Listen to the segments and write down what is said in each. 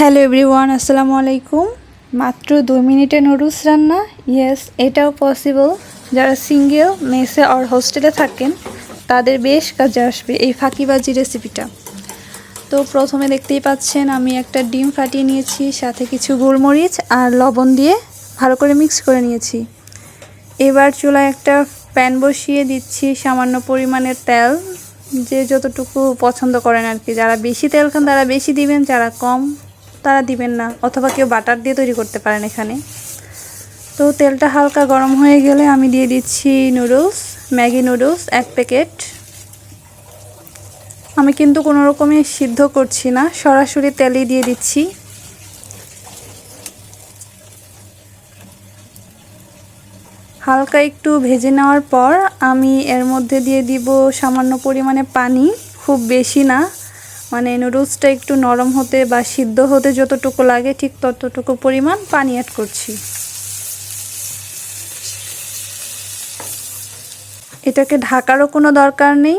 Hello everyone, আসসালামু আলাইকুম। মাত্র দুই মিনিটে নুডলস রান্না? ইয়েস এটাও পসিবল যারা সিঙ্গেল মেসে আর হোস্টেলে থাকেন, তাদের বেশ কাজে আসবে এই ফাঁকিবাজি রেসিপিটা তো প্রথমে দেখতেই পাচ্ছেন, আমি একটা ডিম ফাটিয়ে নিয়েছি, সাথে কিছু গোলমরিচ আর লবণ দিয়ে ভালো করে মিক্স করে নিয়েছি। এবার চুলায় একটা প্যান বসিয়ে দিচ্ছি, সামান্য পরিমাণের তেল, যে যতটুকু পছন্দ করেন আর কি যারা বেশি তেল খান, তারা বেশি দিবেন, যারা কম তারা দিবেন না, অথবা কেউ বাটার দিয়ে তৈরি করতে পারেন এখানে। তো তেলটা হালকা গরম হয়ে গেলে আমি দিয়ে দিচ্ছি নুডলস ম্যাগি নুডলস এক প্যাকেট। আমি কিন্তু কোনো রকমই সিদ্ধ করছি না, সরাসরি তেলই দিয়ে দিচ্ছি। হালকা একটু ভেজে নেওয়ার পর আমি এর মধ্যে দিয়ে দিব সামান্য পরিমাণে পানি, খুব বেশি না। মানে নুডলসটা একটু নরম হতে বা সিদ্ধ হতে যতটুকু লাগে ঠিক ততটুকু পরিমাণ পানি অ্যাড করছি। এটাকে ঢাকারও কোনো দরকার নেই।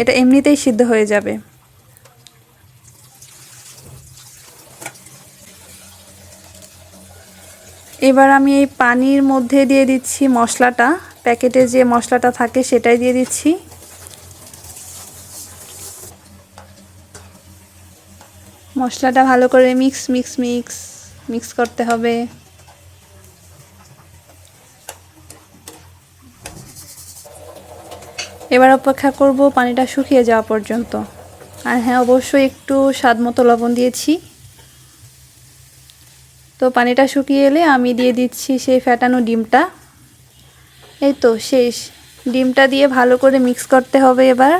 এটা এমনিতেই সিদ্ধ হয়ে যাবে। এবার আমি এই পানির মধ্যে দিয়ে দিচ্ছি মশলাটা। প্যাকেটে যে মশলাটা থাকে সেটাই দিয়ে দিচ্ছি। মশলাটা ভালো করে মিক্স মিক্স মিক্স মিক্স করতে হবে। এবার অপেক্ষা করব পানিটা শুকিয়ে যাওয়া পর্যন্ত। আর হ্যাঁ অবশ্যই একটু স্বাদ মতো লবণ দিয়েছি। তো পানিটা শুকিয়ে এলে আমি দিয়ে দিচ্ছি সেই ফ্যাটানো ডিমটা। এই তো, শেষ। ডিমটা দিয়ে ভালো করে মিক্স করতে হবে এবার।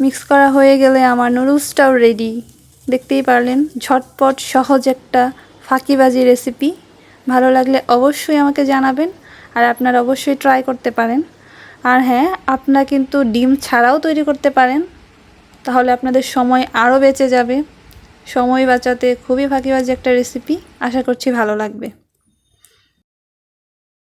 মিক্স করা হয়ে গেলে আমার নুডলসটাও রেডি দেখতেই পারলেন, ঝটপট সহজ একটা ফাঁকিবাজি রেসিপি ভালো লাগলে অবশ্যই আমাকে জানাবেন আর আপনারা অবশ্যই ট্রাই করতে পারেন। আর হ্যাঁ আপনারা কিন্তু ডিম ছাড়াও তৈরি করতে পারেন। তাহলে আপনাদের সময় আরও বেঁচে যাবে। সময় বাঁচাতে খুবই ফাঁকিবাজি একটা রেসিপি আশা করছি ভালো লাগবে।